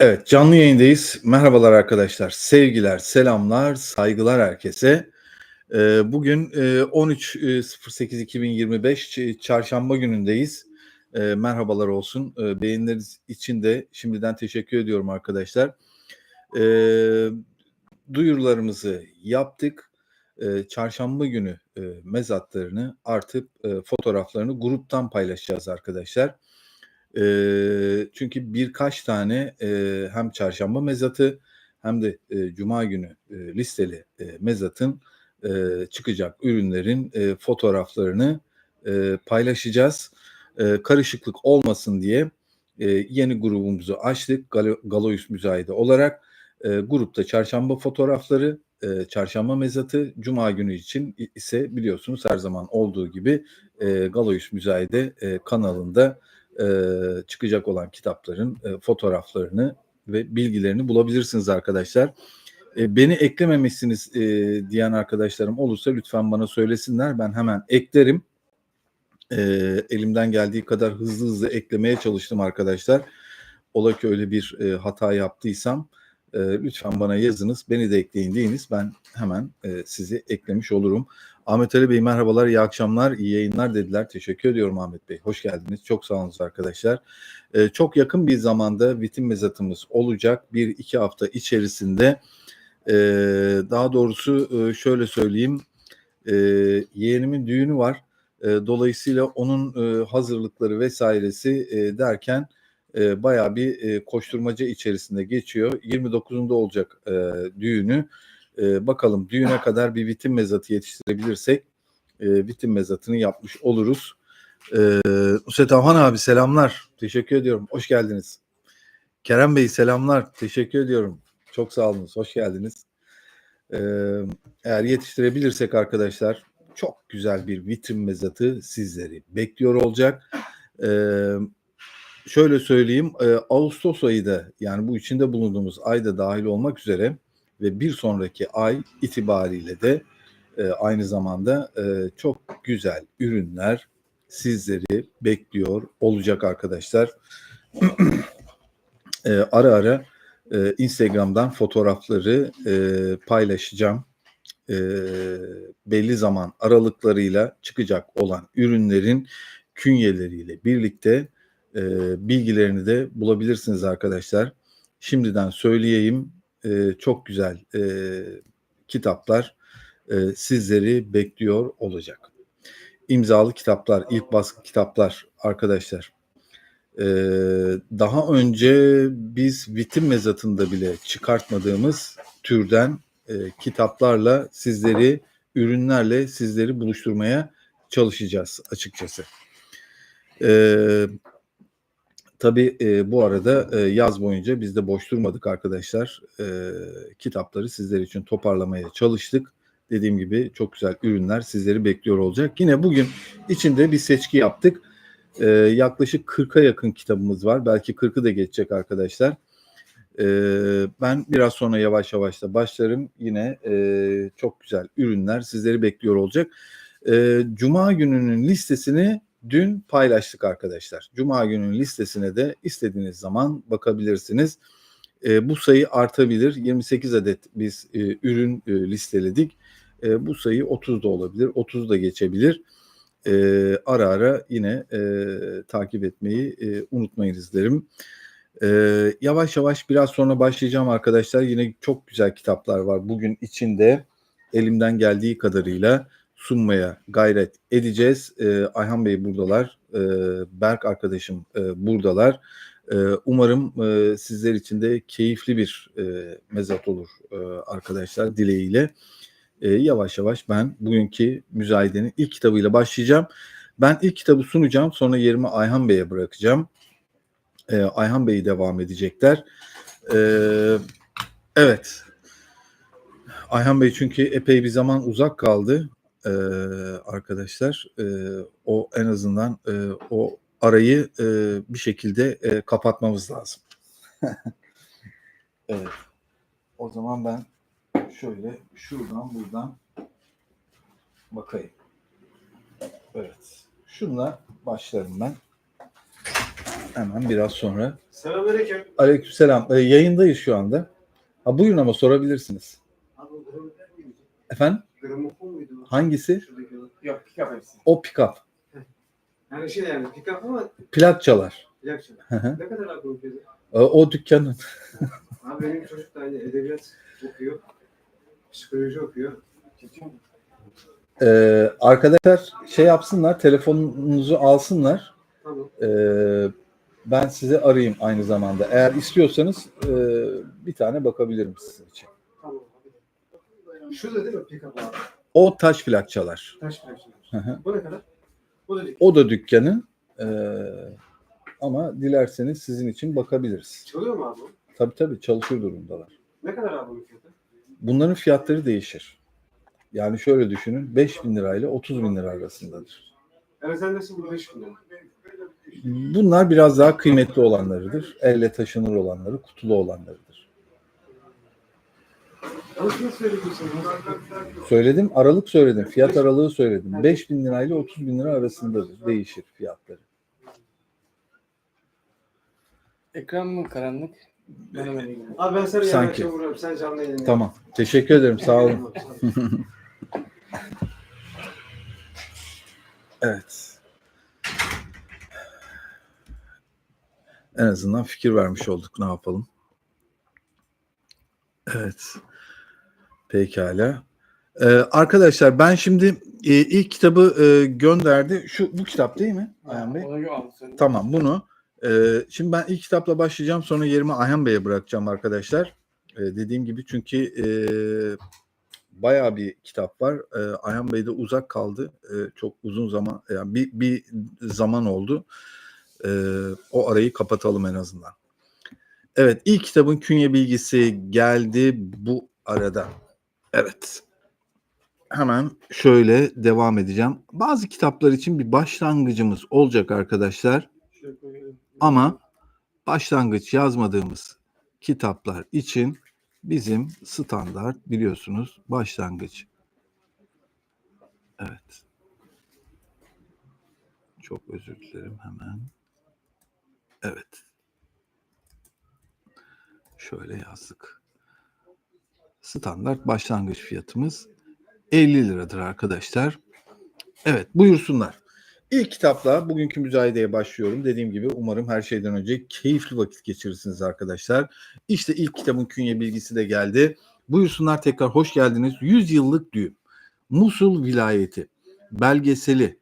Evet, canlı yayındayız. Merhabalar arkadaşlar. Sevgiler, selamlar, saygılar herkese. Ee, bugün e, 13.08.2025 Çarşamba günündeyiz. Ee, merhabalar olsun. Ee, beğenileriniz için de şimdiden teşekkür ediyorum arkadaşlar. Duyurularımızı yaptık. Çarşamba günü e, mezatlarını artıp e, fotoğraflarını gruptan paylaşacağız arkadaşlar. E, çünkü birkaç tane e, hem çarşamba mezatı hem de e, cuma günü e, listeli e, mezatın e, çıkacak ürünlerin e, fotoğraflarını e, paylaşacağız. E, karışıklık olmasın diye e, yeni grubumuzu açtık Galo, Galois Müzayede olarak. E, grupta çarşamba fotoğrafları, e, çarşamba mezatı, cuma günü için ise biliyorsunuz her zaman olduğu gibi e, Galois Müzayede e, kanalında e, çıkacak olan kitapların e, fotoğraflarını ve bilgilerini bulabilirsiniz arkadaşlar. E, beni eklememişsiniz e, diyen arkadaşlarım olursa lütfen bana söylesinler. Ben hemen eklerim. E, elimden geldiği kadar hızlı hızlı eklemeye çalıştım arkadaşlar. Ola ki öyle bir e, hata yaptıysam e, lütfen bana yazınız. Beni de ekleyin deyiniz. Ben hemen e, sizi eklemiş olurum. Ahmet Ali Bey merhabalar, iyi akşamlar, iyi yayınlar dediler. Teşekkür ediyorum Ahmet Bey. Hoş geldiniz. Çok sağ olun arkadaşlar. Ee, çok yakın bir zamanda vitin mezatımız olacak. Bir iki hafta içerisinde e, daha doğrusu e, şöyle söyleyeyim. E, yeğenimin düğünü var. E, dolayısıyla onun e, hazırlıkları vesairesi e, derken e, bayağı bir e, koşturmaca içerisinde geçiyor. 29'unda olacak e, düğünü. E, bakalım düğüne kadar bir vitin mezatı yetiştirebilirsek e, vitin mezatını yapmış oluruz. E, Nusret Avhan abi selamlar. Teşekkür ediyorum. Hoş geldiniz. Kerem Bey selamlar. Teşekkür ediyorum. Çok sağ olun. Hoş geldiniz. E, eğer yetiştirebilirsek arkadaşlar çok güzel bir vitrin mezatı sizleri bekliyor olacak. E, şöyle söyleyeyim. E, Ağustos ayı da yani bu içinde bulunduğumuz ayda dahil olmak üzere ve bir sonraki ay itibariyle de e, aynı zamanda e, çok güzel ürünler sizleri bekliyor olacak arkadaşlar. e, ara ara e, Instagram'dan fotoğrafları e, paylaşacağım. E, belli zaman aralıklarıyla çıkacak olan ürünlerin künyeleriyle birlikte e, bilgilerini de bulabilirsiniz arkadaşlar. Şimdiden söyleyeyim e, çok güzel e, kitaplar e, sizleri bekliyor olacak. İmzalı kitaplar, ilk baskı kitaplar arkadaşlar. E, daha önce biz vitin mezatında bile çıkartmadığımız türden e, kitaplarla sizleri, ürünlerle sizleri buluşturmaya çalışacağız açıkçası. Evet. Tabii e, bu arada e, yaz boyunca biz de boş durmadık arkadaşlar. E, kitapları sizler için toparlamaya çalıştık. Dediğim gibi çok güzel ürünler sizleri bekliyor olacak. Yine bugün içinde bir seçki yaptık. E, yaklaşık 40'a yakın kitabımız var. Belki 40'ı da geçecek arkadaşlar. E, ben biraz sonra yavaş yavaş da başlarım. Yine e, çok güzel ürünler sizleri bekliyor olacak. E, Cuma gününün listesini dün paylaştık arkadaşlar. Cuma günün listesine de istediğiniz zaman bakabilirsiniz. E, bu sayı artabilir. 28 adet biz e, ürün e, listeledik. E, bu sayı 30 da olabilir, 30 da geçebilir. E, ara ara yine e, takip etmeyi e, unutmayınız derim. E, yavaş yavaş biraz sonra başlayacağım arkadaşlar. Yine çok güzel kitaplar var bugün içinde elimden geldiği kadarıyla sunmaya gayret edeceğiz. E, Ayhan Bey buradalar, e, Berk arkadaşım e, buradalar. E, umarım e, sizler için de keyifli bir e, mezat olur e, arkadaşlar dileğiyle. E, yavaş yavaş ben bugünkü müzayedenin ilk kitabıyla başlayacağım. Ben ilk kitabı sunacağım, sonra yerimi Ayhan Bey'e bırakacağım. E, Ayhan Bey devam edecekler. E, evet, Ayhan Bey çünkü epey bir zaman uzak kaldı e, arkadaşlar. E, o en azından e, o arayı e, bir şekilde e, kapatmamız lazım. evet. O zaman ben şöyle şuradan buradan bakayım. Evet. Şunla başlarım ben. Hemen biraz sonra. Selamünaleyküm. Aleykümselam. Ee, yayındayız şu anda. Ha, buyurun ama sorabilirsiniz. Efendim? Gramofon muydu? Hangisi? Şuradaki olan. Yok pick-up hepsi. O pick-up. Yani şey yani pick-up ama Plak çalar. plak çalar. Hı hı. Ne kadar abi fiyatı? Ee, o dükkanın. Abi benim çocuk da hani edebiyat okuyor. Psikoloji okuyor. Ee, arkadaşlar şey yapsınlar, telefonunuzu alsınlar. Tamam. Ee, ben size arayayım aynı zamanda. Eğer istiyorsanız e, bir tane bakabilirim sizin için. Şurada değil mi pick-up abi? O taş plak çalar. Taş plak çalar. Hı hı. Bu ne kadar? Bu da değil. o da dükkanın. Ee, ama dilerseniz sizin için bakabiliriz. Çalıyor mu abi o? Tabii tabii çalışır durumdalar. Ne kadar abi bu fiyatı? Bunların fiyatları değişir. Yani şöyle düşünün 5 bin lirayla 30 bin lira arasındadır. Erzendesi bu 5 bin lira. Bunlar biraz daha kıymetli olanlarıdır. Elle taşınır olanları, kutulu olanlarıdır. Söyledim, aralık söyledim, fiyat aralığı söyledim. 5 bin lirayla 30 bin lira arasındadır. Değişir fiyatları. Ekran mı karanlık? Öyle geliyor. Abi ben sana Sanki. akşam vururum. Sen canlı yayın. Tamam. Teşekkür ederim. Sağ olun. Evet. En azından fikir vermiş olduk. Ne yapalım? Evet. Pekala. Ee, arkadaşlar ben şimdi e, ilk kitabı e, gönderdi. Şu bu kitap değil mi Ayhan Bey? Tamam bunu. Ee, şimdi ben ilk kitapla başlayacağım. Sonra yerimi Ayhan Bey'e bırakacağım arkadaşlar. Ee, dediğim gibi çünkü e, bayağı bir kitap var. Ee, Ayhan Bey de uzak kaldı. Ee, çok uzun zaman yani bir, bir zaman oldu. Ee, o arayı kapatalım en azından. Evet ilk kitabın künye bilgisi geldi bu arada. Evet. Hemen şöyle devam edeceğim. Bazı kitaplar için bir başlangıcımız olacak arkadaşlar. Ama başlangıç yazmadığımız kitaplar için bizim standart biliyorsunuz başlangıç. Evet. Çok özür dilerim hemen. Evet. Şöyle yazdık. Standart başlangıç fiyatımız 50 liradır arkadaşlar. Evet buyursunlar. İlk kitapla bugünkü müzayedeye başlıyorum. Dediğim gibi umarım her şeyden önce keyifli vakit geçirirsiniz arkadaşlar. İşte ilk kitabın künye bilgisi de geldi. Buyursunlar tekrar hoş geldiniz. 100 yıllık düğüm. Musul vilayeti. Belgeseli.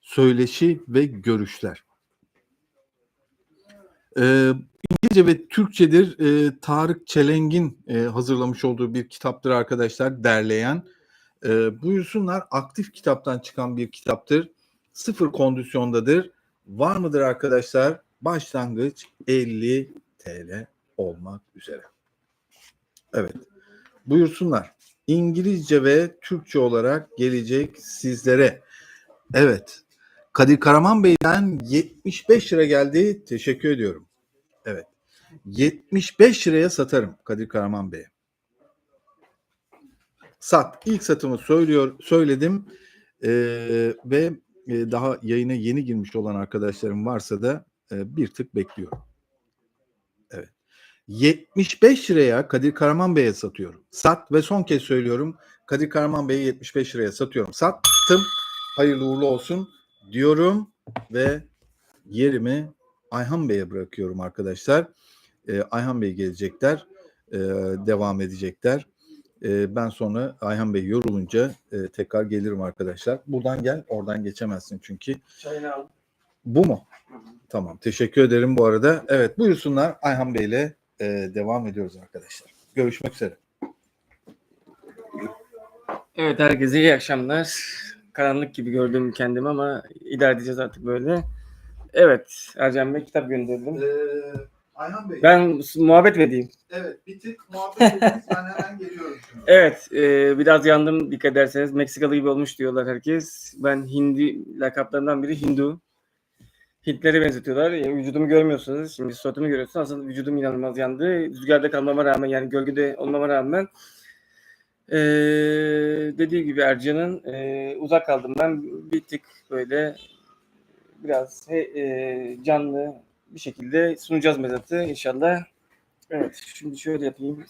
Söyleşi ve görüşler. Ee, İngilizce ve Türkçedir. Ee, Tarık Çeleng'in e, hazırlamış olduğu bir kitaptır arkadaşlar. Derleyen. Ee, buyursunlar aktif kitaptan çıkan bir kitaptır sıfır kondisyondadır. Var mıdır arkadaşlar? Başlangıç 50 TL olmak üzere. Evet. Buyursunlar. İngilizce ve Türkçe olarak gelecek sizlere. Evet. Kadir Karaman Bey'den 75 lira geldi. Teşekkür ediyorum. Evet. 75 liraya satarım Kadir Karaman Bey'e. Sat. İlk satımı söylüyor, söyledim. Ee, ve e, daha yayına yeni girmiş olan arkadaşlarım varsa da e, bir tık bekliyorum. Evet. 75 liraya Kadir Karaman Bey'e satıyorum. Sat ve son kez söylüyorum. Kadir Karaman Bey'e 75 liraya satıyorum. Sattım. Hayırlı uğurlu olsun diyorum ve yerimi Ayhan Bey'e bırakıyorum arkadaşlar. E, Ayhan Bey gelecekler. e, devam edecekler. E, ben sonra Ayhan Bey yorulunca e, tekrar gelirim arkadaşlar. Buradan gel, oradan geçemezsin çünkü. Çayını al. Bu mu? Tamam. Teşekkür ederim bu arada. Evet, buyursunlar. Ayhan Bey ile e, devam ediyoruz arkadaşlar. Görüşmek üzere. Evet herkese iyi akşamlar. Karanlık gibi gördüm kendimi ama idare edeceğiz artık böyle. Evet Ercan Bey kitap gönderdim. Ayhan Bey, Ben muhabbet mi edeyim? evet bir tık muhabbet ediniz. Ben hemen geliyorum şimdi. Evet e, biraz yandım dikkat ederseniz. Meksikalı gibi olmuş diyorlar herkes. Ben Hindi lakaplarından biri Hindu. Hintleri benzetiyorlar. E, vücudumu görmüyorsunuz. Şimdi suratımı görüyorsunuz. Aslında vücudum inanılmaz yandı. Rüzgarda kalmama rağmen yani gölgede olmama rağmen e, dediği gibi Ercan'ın e, uzak kaldım ben bir tık böyle biraz he- e, canlı bir şekilde sunacağız mezatı inşallah. Evet şimdi şöyle yapayım.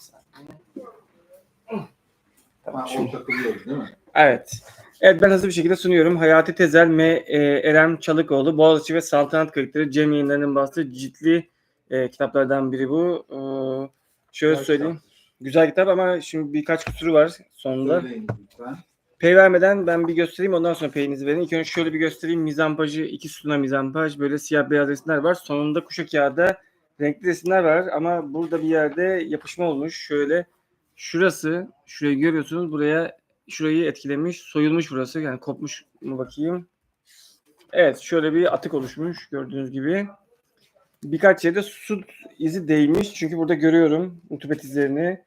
Tamam, şimdi. takılıyoruz değil mi? Evet. Evet ben hızlı bir şekilde sunuyorum. Hayati Tezel, M. E, Erem Çalıkoğlu, Boğaziçi ve Saltanat Kayıtları Cem Yayınları'nın bastığı ciltli e, kitaplardan biri bu. E, şöyle Güzel söyleyeyim. Güzel kitap ama şimdi birkaç kusuru var sonunda. Söyleyin lütfen. Pey vermeden ben bir göstereyim ondan sonra peyinizi verin. İlk önce şöyle bir göstereyim. Mizampajı, iki sütuna mizampaj. Böyle siyah beyaz resimler var. Sonunda kuşa kağıda renkli resimler var. Ama burada bir yerde yapışma olmuş. Şöyle şurası, şurayı görüyorsunuz. Buraya şurayı etkilemiş. Soyulmuş burası. Yani kopmuş mu bakayım. Evet şöyle bir atık oluşmuş gördüğünüz gibi. Birkaç yerde su izi değmiş. Çünkü burada görüyorum rutubet izlerini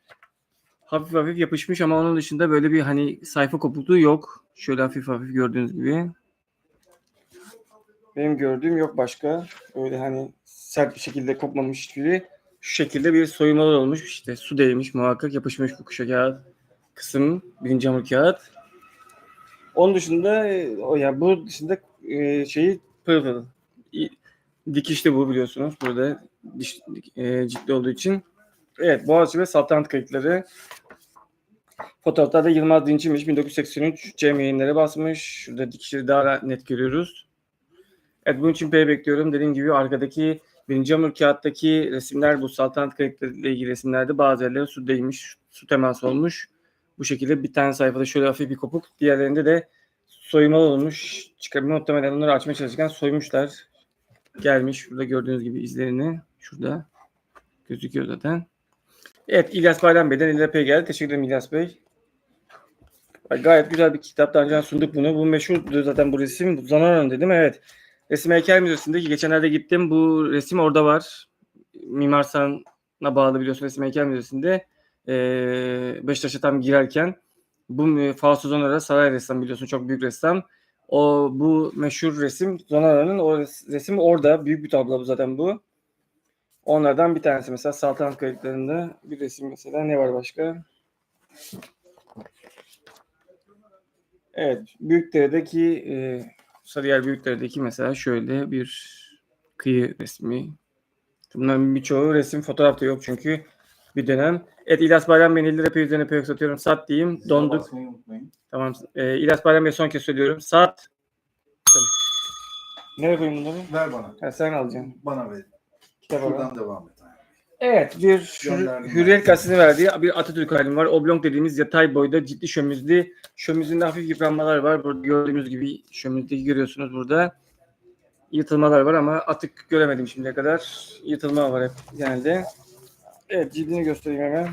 hafif hafif yapışmış ama onun dışında böyle bir hani sayfa kopukluğu yok. Şöyle hafif hafif gördüğünüz gibi. Benim gördüğüm yok başka. Öyle hani sert bir şekilde kopmamış hiçbiri. Şu şekilde bir soyulmalar olmuş. İşte su değmiş muhakkak yapışmış bu kuşa kağıt kısım. Birinci hamur kağıt. Onun dışında e, o ya bu dışında e, şeyi pırıl Dikişli bu biliyorsunuz. Burada diş, e, ciltli olduğu için. Evet Boğaziçi ve Saltanat kayıtları. Fotoğraflarda Yılmaz Dinç'miş 1983 Cem yayınları basmış. Şurada dikişleri daha net görüyoruz. Evet bunun için P bekliyorum. Dediğim gibi arkadaki birinci hamur kağıttaki resimler bu saltanat kayıtlarıyla ilgili resimlerde bazı yerlere su değmiş, su teması olmuş. Bu şekilde bir tane sayfada şöyle hafif bir kopuk. Diğerlerinde de soyma olmuş. Çıkarma muhtemelen onları açmaya çalışırken soymuşlar. Gelmiş. Burada gördüğünüz gibi izlerini. Şurada gözüküyor zaten. Evet İlyas Bayram Bey'den İlyas Bey geldi. Teşekkür ederim İlyas Bey. Ay, Gayet güzel bir kitap. Daha önce sunduk bunu. Bu meşhur zaten bu resim. Zanara'nın dedim. Evet. Resim Heykel Müzesi'nde ki geçenlerde gittim. Bu resim orada var. Mimar Sinan'a bağlı biliyorsun Resim Heykel Müzesi'nde. Ee, Beşiktaş'a tam girerken bu Fausto Zanara saray ressam biliyorsun çok büyük ressam. O bu meşhur resim Zanara'nın o res- resim orada. Büyük bir tablo zaten bu. Onlardan bir tanesi mesela saltanat kayıtlarında bir resim mesela ne var başka? Evet, Büyükdere'deki e, Sarıyer Büyükdere'deki mesela şöyle bir kıyı resmi. Bunların birçoğu resim fotoğrafta yok çünkü bir dönem. Evet İlyas Bayram Bey 50 lira üzerine pay satıyorum. Sat diyeyim. Donduk. Basmayı unutmayın. Tamam. E, İlyas Bayram Bey son kez söylüyorum. Sat. Nereye koyayım bunları? Ver bana. Ha, sen alacaksın. Bana ver. Bak. Şuradan devam et. Evet bir Hür- Hürriyet. Gazetesi'nin verdiği bir Atatürk halim var. Oblong dediğimiz yatay boyda ciddi şömizli. Şömizinde hafif yıpranmalar var. Burada gördüğünüz gibi şömizdeki görüyorsunuz burada. Yırtılmalar var ama atık göremedim şimdiye kadar. Yırtılma var hep genelde. Evet cildini göstereyim hemen.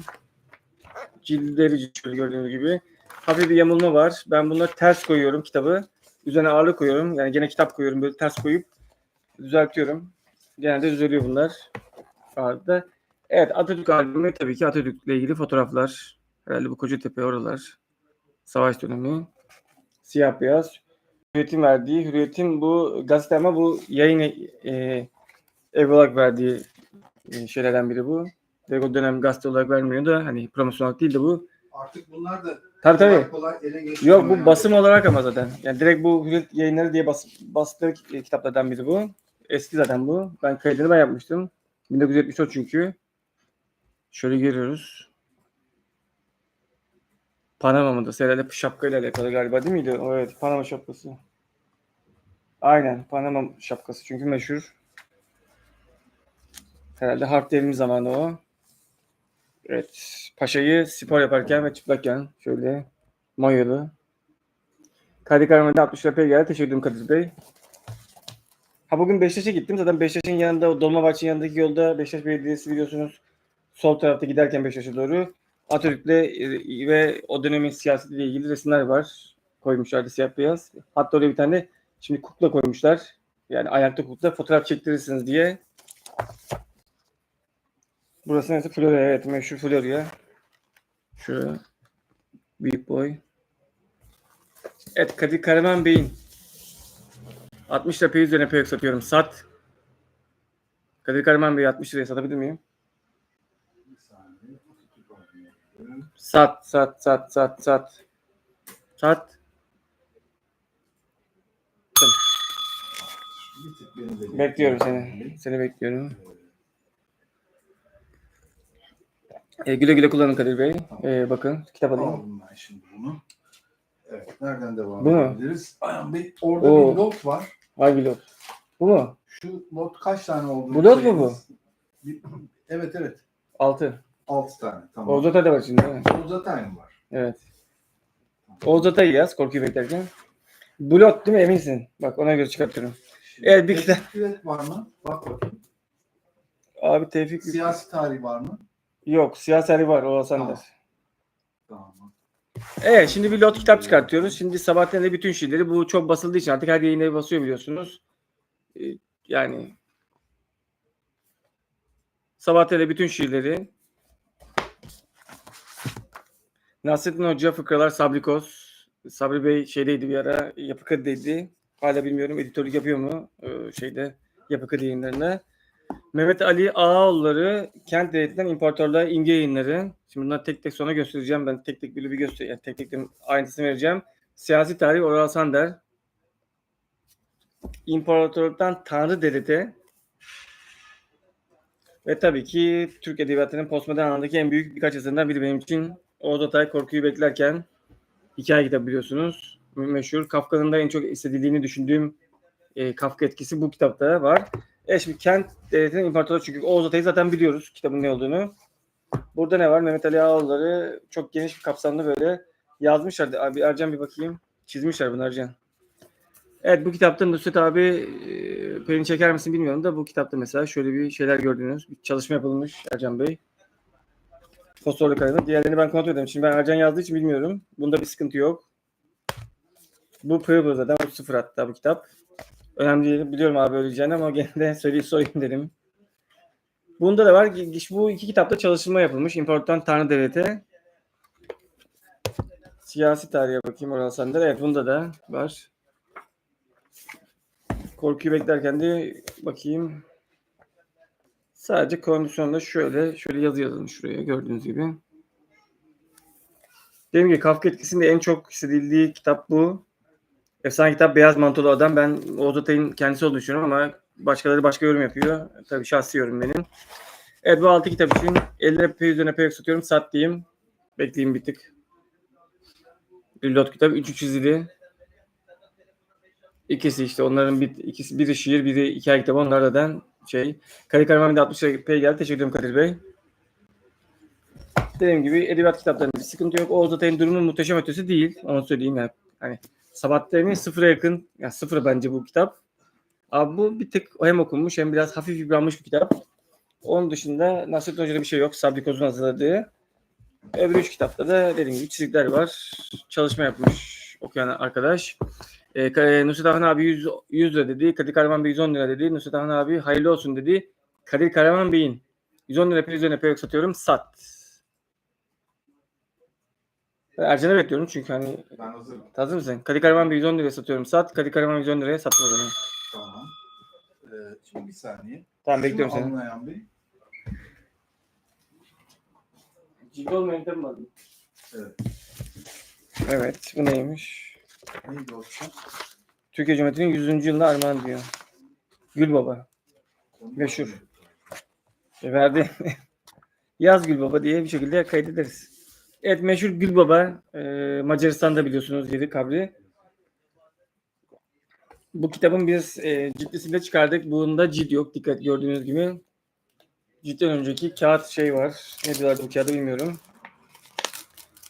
Cildleri şöyle gördüğünüz gibi. Hafif bir yamulma var. Ben bunları ters koyuyorum kitabı. Üzerine ağırlık koyuyorum. Yani gene kitap koyuyorum böyle ters koyup düzeltiyorum. Genelde düzeliyor bunlar. Ağırlıkta. Evet Atatürk albümü tabii ki Atatürk'le ilgili fotoğraflar. Herhalde bu Kocatepe oralar. Savaş dönemi. Siyah beyaz. Hürriyet'in verdiği, Hürriyet'in bu gazete ama bu yayın e, ev olarak verdiği e, şeylerden biri bu. Direkt o dönem gazete olarak vermiyor da hani promosyon olarak değil de bu. Artık bunlar da Tabii tabii. kolay ele geçiyor. Yok bu basım olarak ama zaten. Yani direkt bu Hürriyet yayınları diye bas, bastığı ki- kitaplardan biri bu. Eski zaten bu. Ben kaydını ben yapmıştım. 1974 çünkü. Şöyle görüyoruz. Panama mıdır? Herhalde şapkayla alakalı galiba değil miydi? Evet, Panama şapkası. Aynen, Panama şapkası çünkü meşhur. Herhalde harp devrimi zamanı o. Evet, paşayı spor yaparken ve çıplakken şöyle mayolu. Kadir Karaman'da 60 liraya geldi. Teşekkür ederim Kadir Bey. Ha bugün Beşiktaş'a gittim. Zaten Beşiktaş'ın yanında, Dolmabahçe'nin yanındaki yolda Beşiktaş Belediyesi biliyorsunuz. Sol tarafta giderken Beşiktaş'a doğru Atatürk'le e, ve o dönemin siyasetiyle ilgili resimler var. Koymuşlardı siyah beyaz. Hatta oraya bir tane şimdi kukla koymuşlar. Yani ayakta kukla fotoğraf çektirirsiniz diye. Burası neyse Florya evet meşhur Florya. Şuraya. Büyük boy. Evet Kadir Karaman Bey'in 60 lira pay üzerine pay satıyorum. Sat. Kadir Karaman Bey'i 60 liraya satabilir miyim? Sat, sat, sat, sat, sat. Sat. Bir Bekliyorum seni. Seni bekliyorum. E, güle güle kullanın Kadir Bey. E, bakın kitap alayım. Aldım ben şimdi bunu. Evet, nereden devam Bu mu? edebiliriz? Ayhan Bey, orada Oo. bir lot var. Hangi lot? Bu mu? Şu lot kaç tane oldu? Bu lot mu bu? Evet evet. 6. 6 tane. Tamam. Oğuz Atay da var şimdi. değil mi? Oğuz Atay mı var? Evet. Oğuz Atay'ı yaz korkuyu beklerken. Bu lot değil mi eminsin? Bak ona göre çıkartıyorum. Şimdi Evet, bir kitap. Tevfik var mı? Bak bakayım. Abi Tevfik Siyasi tarih var mı? yok. Siyaseli var. O Hasan Tamam. Tamam. Evet şimdi bir lot kitap çıkartıyoruz. Şimdi Sabahattin'in de bütün şiirleri bu çok basıldığı için artık her yayın evi basıyor biliyorsunuz. Ee, Yani Sabahattin'in de bütün şiirleri Nasrettin Hoca fıkralar Sabri Koz. Sabri Bey şeydeydi bir ara Yapı Kredi'deydi. Hala bilmiyorum editörlük yapıyor mu ee, şeyde Yapı Kredi yayınlarında. Mehmet Ali Ağaoğulları Kent Devleti'nden İmparatorluğa imge yayınları. Şimdi bunları tek tek sonra göstereceğim. Ben tek tek bir bir göster yani tek tek de ayrıntısını vereceğim. Siyasi tarih Oral Sander. İmparatorluktan Tanrı Devleti. Ve tabii ki Türk Edebiyatı'nın postmodern anlamdaki en büyük birkaç eserden biri benim için. Oğuz Atay Korkuyu Beklerken. Hikaye kitabı biliyorsunuz. Meşhur. Kafka'nın da en çok istediğini düşündüğüm e, Kafka etkisi bu kitapta var. E şimdi Kent Devleti'nin İmparatorluğu çünkü Oğuz Atay'ı zaten biliyoruz kitabın ne olduğunu. Burada ne var? Mehmet Ali Ağaoğulları çok geniş bir kapsamlı böyle yazmışlar. Abi Ercan bir bakayım. Çizmişler bunu Ercan. Evet bu kitapta Nusret abi e, payını çeker misin bilmiyorum da bu kitapta mesela şöyle bir şeyler gördünüz. Bir çalışma yapılmış Ercan Bey. Fosforlu kalemi. Diğerlerini ben kontrol edelim. Şimdi ben Ercan yazdığı için bilmiyorum. Bunda bir sıkıntı yok. Bu Pırıl zaten. Bu sıfır hatta bu kitap. Önemli değil. Biliyorum abi öleceğini ama gene de söyleyip sorayım dedim. Bunda da var. Bu iki kitapta çalışma yapılmış. İmparatorluğun Tanrı Devleti. Siyasi tarihe bakayım Oral Sander. Evet bunda da var. Korkuyu beklerken de bakayım. Sadece kondisyonda şöyle şöyle yazı yazılmış şuraya gördüğünüz gibi. Dediğim gibi Kafka etkisinde en çok hissedildiği kitap bu. Efsane kitap Beyaz Mantolu Adam. Ben Oğuz Atay'ın kendisi olduğunu düşünüyorum ama başkaları başka yorum yapıyor. Tabii şahsi yorum benim. Evet bu altı kitap için 50 lira pay üzerine pay satıyorum. Sat diyeyim. Bekleyeyim bir tık. Lot kitap. Üçü çizili. İkisi işte onların bir, ikisi biri şiir biri hikaye kitabı onlardan şey. Kadir Karaman bir de 60 lira pay geldi. Teşekkür ederim Kadir Bey. Dediğim gibi edebiyat kitaplarında bir sıkıntı yok. Oğuz Atay'ın durumu muhteşem ötesi değil. Onu söyleyeyim yani. Hani Sabahattin'in sıfıra yakın. Yani sıfıra bence bu kitap. Abi bu bir tık hem okunmuş hem biraz hafif yıpranmış bir kitap. Onun dışında Nasrettin Hoca'da bir şey yok. Sabri Koz'un hazırladığı. Öbür üç kitapta da dediğim gibi çizikler var. Çalışma yapmış okuyan arkadaş. Ee, Ka- Nusret Ahmet abi 100, 100 lira dedi. Kadir Karaman Bey 110 lira dedi. Nusret Ahmet abi hayırlı olsun dedi. Kadir Karaman Bey'in 110 lira pay üzerine pay satıyorum. Sat. Ercan'ı bekliyorum çünkü hani Ben hazırım. hazır mısın? Kadir Karaman Bey 110 liraya satıyorum. Sat. Kadir Karaman 110 liraya satma zaman. Tamam. Ee, şimdi bir saniye. Tamam bekliyorum Şunu seni. alın Ayhan Bey. Ciddi mi? Evet. Evet. Bu neymiş? Neydi o kitap? Türkiye Cumhuriyeti'nin 100. yılına armağan diyor. Gül Baba. Meşhur. E, verdi. Yaz Gül Baba diye bir şekilde kaydederiz. Evet meşhur Gül Baba. E, Macaristan'da biliyorsunuz yeri kabri. Bu kitabın biz e, cidlisini de çıkardık. Bunda cid yok. Dikkat gördüğünüz gibi. Cidden önceki kağıt şey var. Ne diyorlar bu kağıdı bilmiyorum.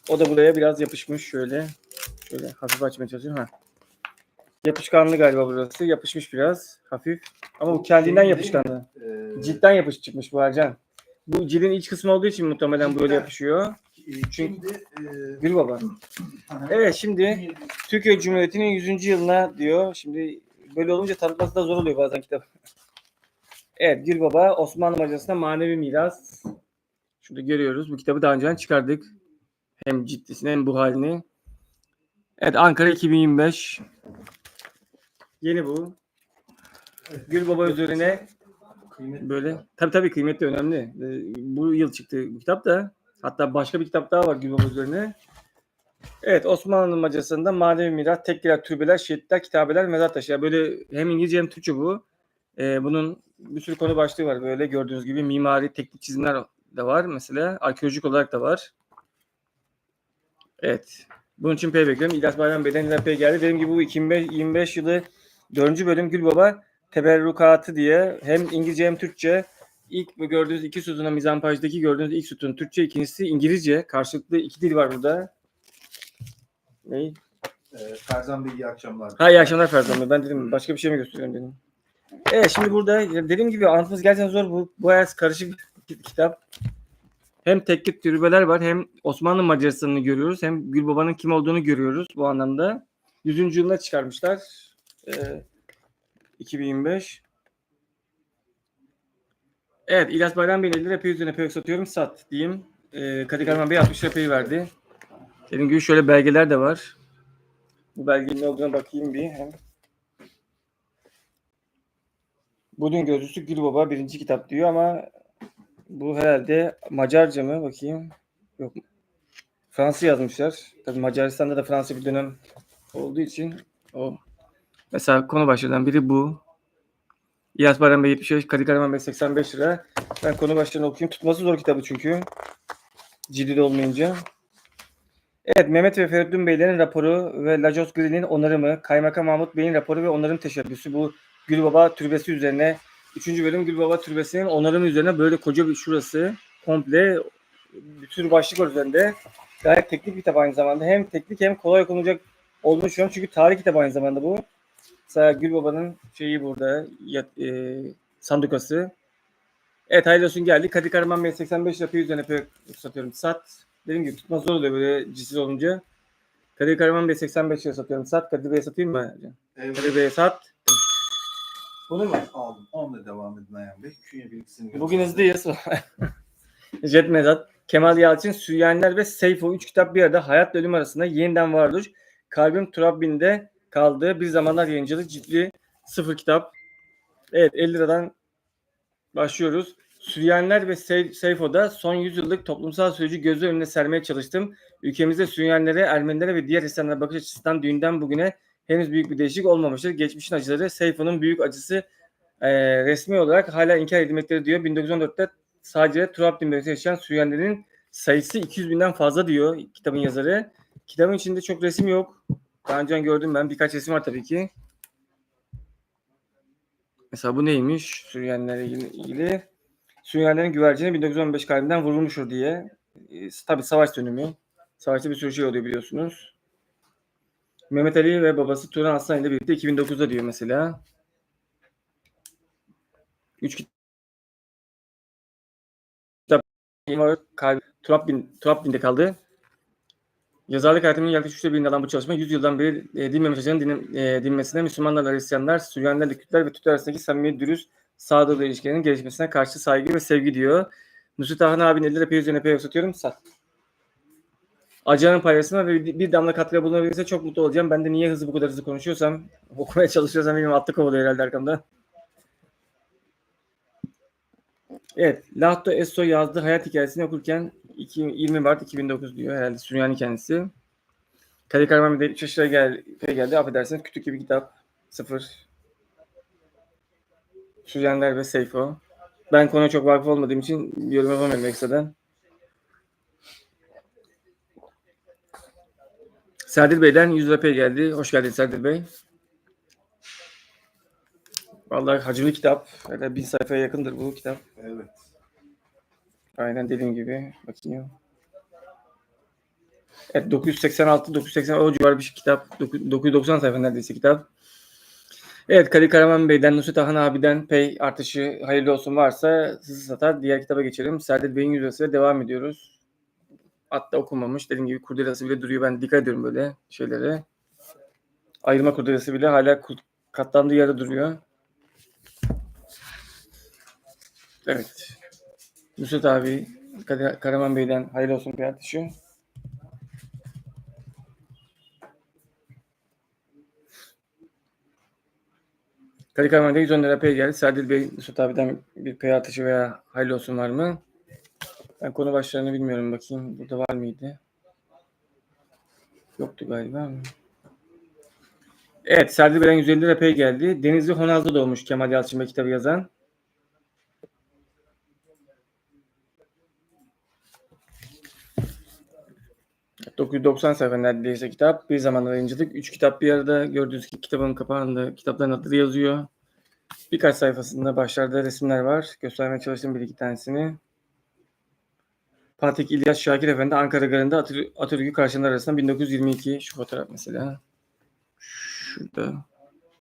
O da buraya biraz yapışmış şöyle. Şöyle hafif açmaya çalışıyorum. Ha. Yapışkanlı galiba burası. Yapışmış biraz. Hafif. Ama bu kendinden yapışkanlı. Ee, Cidden yapış çıkmış bu Ercan. Bu cildin iç kısmı olduğu için muhtemelen böyle yapışıyor. Şimdi e, Gül Baba. Evet şimdi Türkiye Cumhuriyeti'nin 100. yılına diyor. Şimdi böyle olunca tanıtması da zor oluyor bazen kitap. Evet Gül Baba Osmanlı Macarası'nda manevi miras. Şurada görüyoruz. Bu kitabı daha önceden çıkardık. Hem ciddisini hem bu halini. Evet Ankara 2025. Yeni bu. Gül Baba üzerine Böyle. Tabii tabii kıymetli önemli. Ee, Bu yıl çıktı bu kitap da. Hatta başka bir kitap daha var Gülbaba üzerine. Evet Osmanlı Macarası'nda manevi miras, tekkeler, türbeler, şehitler, kitabeler, mezar taşı. Yani böyle hem İngilizce hem Türkçe bu. Ee, bunun bir sürü konu başlığı var böyle gördüğünüz gibi mimari, teknik çizimler de var mesela. Arkeolojik olarak da var. Evet. Bunun için P bekliyorum. İlyas Bayram Bey'den İlyas Bey geldi. Dediğim gibi bu 2025, 25 yılı 4. bölüm Gülbaba Teberrukatı diye hem İngilizce hem Türkçe ilk bu gördüğünüz iki sütuna mizampajdaki gördüğünüz ilk sütun Türkçe ikincisi İngilizce. Karşılıklı iki dil var burada. Ne? Ee, Ferzan Bey iyi akşamlar. Ha iyi akşamlar Ferzan Bey. Ben dedim başka bir şey mi gösteriyorum dedim. Evet şimdi burada dediğim gibi anlatması gerçekten zor. Bu bayağı karışık bir kitap. Hem teknik türbeler var hem Osmanlı Macaristan'ını görüyoruz hem Gülbaba'nın kim olduğunu görüyoruz bu anlamda. 100. yılına çıkarmışlar. Ee, 2025. Evet İlyas Bayram Bey'in 50 lira üzerine epey satıyorum. Sat diyeyim. Ee, Kadir Karman Bey 60 lira verdi. Dediğim gibi şöyle belgeler de var. Bu belgenin ne olduğuna bakayım bir hem. Budun Gözlüsü Gül Baba birinci kitap diyor ama bu herhalde Macarca mı? Bakayım. Yok. Fransız yazmışlar. Tabii Macaristan'da da Fransa bir dönem olduğu için o. Mesela konu başlarından biri bu. İlyas Bayram Bey 75, Kadir Bey 85 lira. Ben konu başlarını okuyayım. Tutması zor kitabı çünkü. Cildi olmayınca. Evet Mehmet ve Feridun Beylerin raporu ve Lajos Green'in onarımı, Kaymakam Mahmut Bey'in raporu ve onarım teşebbüsü bu Gülbaba Türbesi üzerine 3. bölüm Gülbaba Türbesi'nin onarımı üzerine böyle koca bir şurası komple bir sürü başlık var üzerinde. Gayet teknik bir kitap aynı zamanda. Hem teknik hem kolay okunacak olduğunu düşünüyorum. Çünkü tarih kitabı aynı zamanda bu. Mesela Gülbaba'nın şeyi burada e, sandukası. Evet hayırlı olsun geldi. Kadir Karaman Bey 85 lira üzerine pek satıyorum. Sat. Dediğim gibi tutmaz zor oluyor böyle cisil olunca. Kadir Karaman Bey 85 lira satıyorum. Sat. Kadir Bey'e satayım mı? Evet. Kadir Bey'e sat. Bunu mu? Aldım. Onunla devam edin Ayhan Bey. Künye bilgisini Bugün hızlıyız. Jet Mezat, Kemal Yalçın, Süryaniler ve Seyfo 3 kitap bir arada hayat ve ölüm arasında yeniden varoluş. Kalbim Turabbin'de kaldı. Bir zamanlar yayıncılık ciddi sıfır kitap. Evet 50 liradan başlıyoruz. Süryaniler ve Sey- Seyfo'da son yüzyıllık toplumsal süreci gözü önüne sermeye çalıştım. Ülkemizde Süryanilere, Ermenilere ve diğer insanlara bakış açısından düğünden bugüne henüz büyük bir değişiklik olmamıştır. Geçmişin acıları Seyfo'nun büyük acısı e, resmi olarak hala inkar edilmektedir diyor. 1914'te sadece Trabzon bölgesinde yaşayan Süryanilerin sayısı 200 binden fazla diyor kitabın yazarı. Kitabın içinde çok resim yok. Daha önce gördüm ben. Birkaç resim var tabii ki. Mesela bu neymiş? Süryanilerle ilgili. Süryanilerin güvercini 1915 kalbinden vurulmuştur diye. E, tabii savaş dönümü. Savaşta bir sürü şey oluyor biliyorsunuz. Mehmet Ali ve babası Turan Aslan ile birlikte 2009'da diyor mesela. Üç kitap var. Kalbi, Turabbin, Turabbin'de kaldı. Yazarlık hayatımın yaklaşık üçte birinde alan bu çalışma 100 yıldan beri e, din ve mesajının din, e, dinmesine Müslümanlarla Hristiyanlar, Süryanilerle Kürtler ve Türkler arasındaki samimi, dürüst, sağduyulu ilişkilerin gelişmesine karşı saygı ve sevgi diyor. Nusret Ahan abinin 50 lira üzerine pey satıyorum. Sat. Acıların paylaşımına ve bir, damla katkıda bulunabilirse çok mutlu olacağım. Ben de niye hızlı bu kadar hızlı konuşuyorsam, okumaya çalışıyorsam bilmiyorum atlı kovalıyor herhalde arkamda. Evet, Lahto Esso yazdığı hayat hikayesini okurken 2, 20 Mart 2009 diyor herhalde Süryani kendisi. Kadir Karman bir de 3 yaşına gel, geldi. Affedersiniz kütük gibi kitap. Sıfır. Süryaniler ve Seyfo. Ben konuya çok vakıf olmadığım için yorum yapamıyorum ekstradan. Serdil Bey'den 100 lira pay geldi. Hoş geldin Serdil Bey. Vallahi hacimli kitap. Herhalde bin sayfaya yakındır bu kitap. Evet. Aynen dediğim gibi. Bakayım. Evet 986 980 o civar bir şey kitap. 990 sayfa neredeyse kitap. Evet Kadir Karaman Bey'den Nusret Ahan abiden pay artışı hayırlı olsun varsa hızlı satar. Diğer kitaba geçelim. Serdar Bey'in yüzdesiyle devam ediyoruz. Hatta okunmamış. Dediğim gibi kurdelesi bile duruyor. Ben dikkat ediyorum böyle şeylere. Ayırma kurdelesi bile hala katlandığı yerde duruyor. Evet. Nusret abi Kadir Karaman Bey'den hayırlı olsun bir artışı. Kadir Karaman'da 110 lira pay geldi. Serdil Bey Nusret abiden bir pay artışı veya hayırlı olsun var mı? Ben konu başlarını bilmiyorum bakayım. Burada var mıydı? Yoktu galiba. Evet, Serdar Beren 150 lira pay geldi. Denizli Honaz'da doğmuş Kemal Yalçın Bey kitabı yazan. ...990 sayfa neredeyse kitap. Bir zamanlar yayıncılık. Üç kitap bir arada. Gördüğünüz gibi kitabın kapağında kitapların adları yazıyor. Birkaç sayfasında başlarda resimler var. Göstermeye çalıştım bir iki tanesini. Fatih İlyas Şakir Efendi Ankara Garı'nda Atatürk'ü karşılar arasında 1922 şu fotoğraf mesela. Şurada.